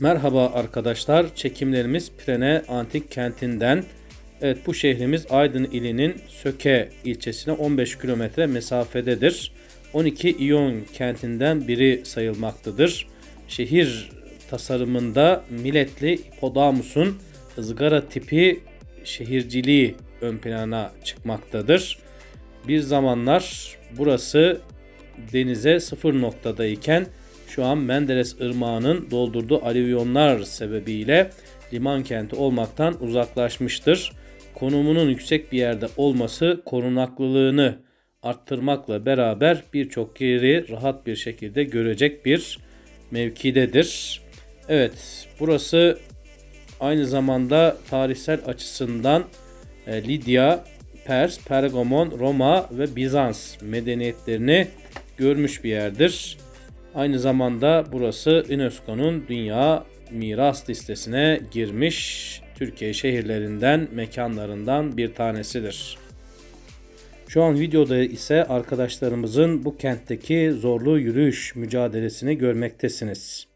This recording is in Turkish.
Merhaba arkadaşlar. Çekimlerimiz Pirene Antik Kenti'nden. Evet bu şehrimiz Aydın ilinin Söke ilçesine 15 kilometre mesafededir. 12 İyon kentinden biri sayılmaktadır. Şehir tasarımında Miletli Hipodamus'un ızgara tipi şehirciliği ön plana çıkmaktadır. Bir zamanlar burası denize sıfır noktadayken şu an Menderes Irmağı'nın doldurduğu alüvyonlar sebebiyle liman kenti olmaktan uzaklaşmıştır. Konumunun yüksek bir yerde olması korunaklılığını arttırmakla beraber birçok yeri rahat bir şekilde görecek bir mevkidedir. Evet, burası aynı zamanda tarihsel açısından e, Lidya, Pers, Pergamon, Roma ve Bizans medeniyetlerini görmüş bir yerdir. Aynı zamanda burası UNESCO'nun Dünya Miras listesine girmiş Türkiye şehirlerinden, mekanlarından bir tanesidir. Şu an videoda ise arkadaşlarımızın bu kentteki zorlu yürüyüş mücadelesini görmektesiniz.